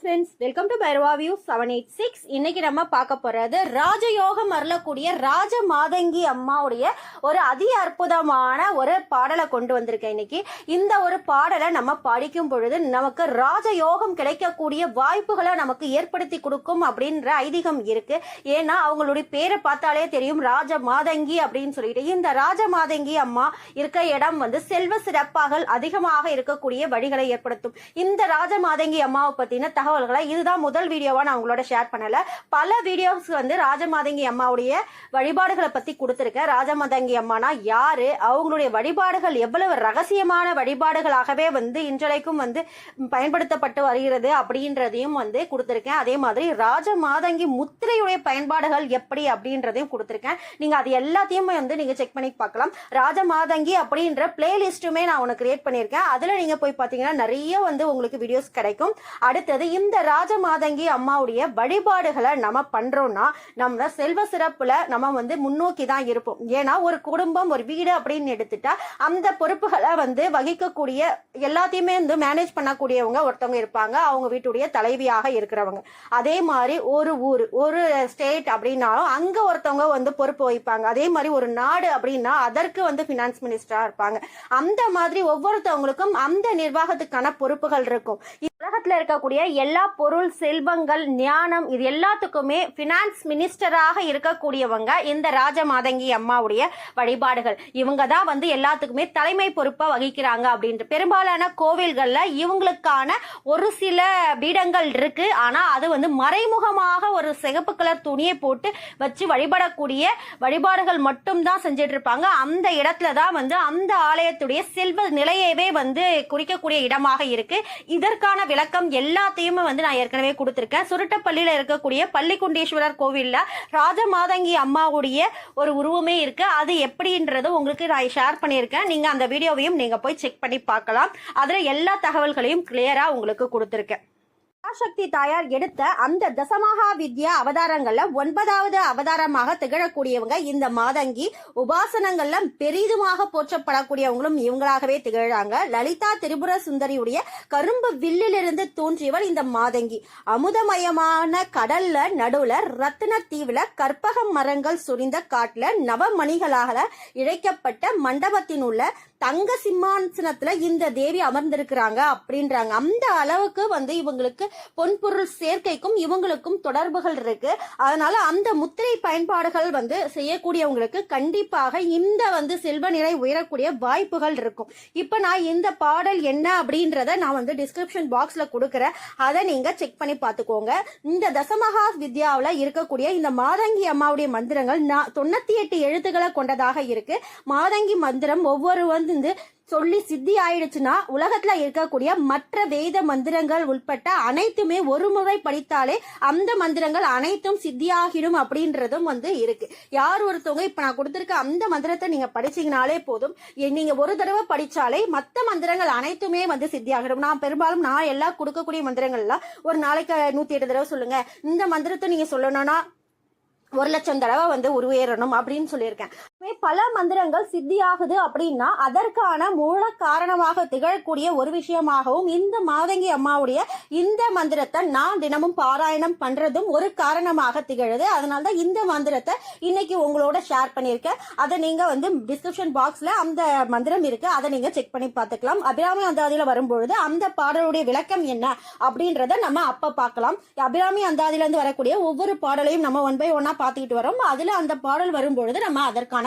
Friends welcome to Bhairava view seven eight six இன்னைக்கு நம்ம பார்க்க போறது ராஜயோகம் அருளக்கூடிய ராஜ மாதங்கி அம்மாவுடைய ஒரு அதி அற்புதமான ஒரு பாடலை கொண்டு வந்திருக்கேன் இன்னைக்கு. இந்த ஒரு பாடலை நம்ம படிக்கும் பொழுது நமக்கு ராஜயோகம் கிடைக்கக்கூடிய வாய்ப்புகளை நமக்கு ஏற்படுத்தி கொடுக்கும் அப்படின்ற ஐதீகம் இருக்கு. ஏன்னா அவங்களுடைய பேரை பார்த்தாலே தெரியும் ராஜ மாதங்கி அப்படின்னு சொல்லிட்டு. இந்த ராஜ மாதங்கி அம்மா இருக்க இடம் வந்து செல்வ சிறப்பாக அதிகமாக இருக்கக்கூடிய வழிகளை ஏற்படுத்தும். இந்த ராஜ மாதங்கி அம்மாவை பத்தின தகவல்களை இதுதான் முதல் வீடியோவா நான் உங்களோட ஷேர் பண்ணல. பல வீடியோஸ் வந்து ராஜமாதங்கி அம்மாவுடைய வழிபாடுகளை பத்தி கொடுத்துருக்கேன். ராஜமாதங்கி அம்மானா யாரு? அவங்களுடைய வழிபாடுகள் எவ்வளவு ரகசியமான வழிபாடுகளாகவே வந்து இன்றைக்கும் வந்து பயன்படுத்தப்பட்டு வருகிறது அப்படின்றதையும் வந்து கொடுத்துருக்கேன். அதே மாதிரி ராஜமாதங்கி முத்திரையுடைய பயன்பாடுகள் எப்படி அப்படின்றதையும் கொடுத்துருக்கேன். நீங்க அது எல்லாத்தையும் வந்து நீங்க செக் பண்ணி பார்க்கலாம். ராஜமாதங்கி அப்படின்ற பிளேலிஸ்ட்டுமே நான் உனக்கு கிரியேட் பண்ணியிருக்கேன். அதுல நீங்க போய் பார்த்தீங்கன்னா நிறைய வந்து உங்களுக்கு வீடியோஸ் கிடைக்கும். அடுத்தது இந்த ராஜமாதங்கி அம்மாவுடைய வழிபாடுகளை நம்ம பண்றோம்னா நம்ம செல்வ சிறப்புல நம்ம வந்து முன்னோக்கி தான் இருப்போம். ஏன்னா ஒரு குடும்பம் ஒரு வீடு அப்படின்னு எடுத்துட்டா அந்த பொறுப்புகளை வந்து வகிக்கக்கூடிய எல்லாத்தையுமே வந்து மேனேஜ் பண்ணக்கூடியவங்க ஒருத்தவங்க இருப்பாங்க. அவங்க வீட்டுடைய தலைவியாக இருக்கிறவங்க. அதே மாதிரி ஒரு ஊர் ஒரு ஸ்டேட் அப்படின்னாலும் அங்க ஒருத்தவங்க வந்து பொறுப்பு வகிப்பாங்க. அதே மாதிரி ஒரு நாடு அப்படின்னா அதற்கு வந்து பினான்ஸ் மினிஸ்டரா இருப்பாங்க. அந்த மாதிரி ஒவ்வொருத்தவங்களுக்கும் அந்த நிர்வாகத்துக்கான பொறுப்புகள் இருக்கும். உலகத்தில் இருக்கக்கூடிய எல்லா பொருள் செல்வங்கள் ஞானம் இது எல்லாத்துக்குமே ஃபினான்ஸ் மினிஸ்டராக இருக்கக்கூடியவங்க இந்த ராஜமாதங்கி அம்மாவுடைய வழிபாடுகள். இவங்க தான் வந்து எல்லாத்துக்குமே தலைமை பொறுப்பை வகிக்கிறாங்க அப்படின்ட்டு. பெரும்பாலான கோவில்களில் இவங்களுக்கான ஒரு சில பீடங்கள் இருக்கு. ஆனால் அது வந்து மறைமுகமாக ஒரு சிகப்பு கலர் துணியை போட்டு வச்சு வழிபடக்கூடிய வழிபாடுகள் மட்டும் தான் செஞ்சுட்டு இருப்பாங்க அந்த இடத்துல தான் வந்து அந்த ஆலயத்துடைய செல்வ நிலையவே வந்து குறிக்கக்கூடிய இடமாக இருக்கு. இதற்கான விளக்கம் எல்லாத்தையுமே வந்து நான் ஏற்கனவே கொடுத்துருக்கேன். சுருட்டப்பள்ளியில் இருக்கக்கூடிய பள்ளிக்குண்டேஸ்வரர் கோவிலில் ராஜமாதங்கி அம்மாவுடைய ஒரு உருவமே இருக்கு. அது எப்படின்றது உங்களுக்கு நான் ஷேர் பண்ணியிருக்கேன். நீங்கள் அந்த வீடியோவையும் நீங்கள் போய் செக் பண்ணி பார்க்கலாம். அதில் எல்லா தகவல்களையும் கிளியராக உங்களுக்கு கொடுத்துருக்கேன். பராசக்தி தாயார் எடுத்த அந்த தசமகா வித்யா அவதாரங்கள்ல ஒன்பதாவது அவதாரமாக திகழக்கூடியவங்க இந்த மாதங்கி. உபாசனங்கள்ல பெரிதுமாக போற்றப்படக்கூடியவங்களும் இவங்களாகவே திகழாங்க. லலிதா திரிபுர சுந்தரியுடைய கரும்பு வில்லிலிருந்து தோன்றியவள் இந்த மாதங்கி. அமுதமயமான கடல்ல நடுவுல ரத்தின தீவுல கற்பக மரங்கள் சுரிந்த காட்டுல நவமணிகளாக இழைக்கப்பட்ட மண்டபத்தின் உள்ள தங்க சிம்மாசனத்துல இந்த தேவி அமர்ந்திருக்கிறாங்க அப்படின்றாங்க. அந்த அளவுக்கு வந்து இவங்களுக்கு பொன்பொருள் சேர்க்கைக்கும் இவங்களுக்கும் தொடர்புகள் இருக்கு. அதனால அந்த முத்திரை பயன்பாடுகள் வந்து செய்யக்கூடியவங்களுக்கு கண்டிப்பாக இந்த வந்து செல்வ நிலை உயரக்கூடிய வாய்ப்புகள் இருக்கும். இப்ப நான் இந்த பாடல் என்ன அப்படின்றத நான் வந்து டிஸ்கிரிப்ஷன் பாக்ஸ்ல கொடுக்குறேன். அதை நீங்க செக் பண்ணி பார்த்துக்கோங்க. இந்த தசமகா வித்யாவில் இருக்கக்கூடிய இந்த மாதங்கி அம்மாவுடைய மந்திரங்கள் தொண்ணூத்தி எட்டு எழுத்துக்களை கொண்டதாக இருக்கு. மாதங்கி மந்திரம் ஒவ்வொரு வந்து சொல்லி சித்தி ஆயிடுச்சுன்னா உலகத்துல இருக்கக்கூடிய மற்ற வேத மந்திரங்கள் உட்பட்ட அனைத்துமே ஒரு முறை படித்தாலே அந்த மந்திரங்கள் அனைத்தும் சித்தியாகிடும் அப்படின்றதும் வந்து இருக்கு. யார் ஒருத்தவங்க இப்ப நான் கொடுத்துருக்க அந்த மந்திரத்தை நீங்க படிச்சீங்கனாலே போதும். நீங்க ஒரு தடவை படிச்சாலே மற்ற மந்திரங்கள் அனைத்துமே வந்து சித்தியாகிடும். நான் பெரும்பாலும் நான் எல்லாம் கொடுக்கக்கூடிய மந்திரங்கள்லாம் ஒரு நாளைக்கு நூத்தி எட்டு தடவை சொல்லுங்க. இந்த மந்திரத்தை நீங்க சொல்லணும்னா ஒரு லட்சம் தடவை வந்து உருவேறணும் அப்படின்னு சொல்லியிருக்கேன். பல மந்திரங்கள் சித்தியாகுது அப்படின்னா அதற்கான மூல காரணமாக திகழக்கூடிய ஒரு விஷயமாகவும் இந்த மாதங்கி அம்மாவுடைய இந்த மந்திரத்தை நான் தினமும் பாராயணம் பண்றதும் ஒரு காரணமாக திகழுது. அதனால தான் இந்த மந்திரத்தை இன்னைக்கு உங்களோட ஷேர் பண்ணியிருக்கேன். அதை நீங்க வந்து டிஸ்கிரிப்ஷன் பாக்ஸ்ல அந்த மந்திரம் இருக்கு. அதை நீங்க செக் பண்ணி பார்த்துக்கலாம். அபிராமி அந்தாதியில வரும்பொழுது அந்த பாடலுடைய விளக்கம் என்ன அப்படின்றத நம்ம அப்ப பார்க்கலாம். அபிராமி அந்தாதியில இருந்து வரக்கூடிய ஒவ்வொரு பாடலையும் நம்ம ஒன் பை ஒன்னா பார்த்துக்கிட்டு வரோம். அதுல அந்த பாடல் வரும்பொழுது நம்ம அதற்கான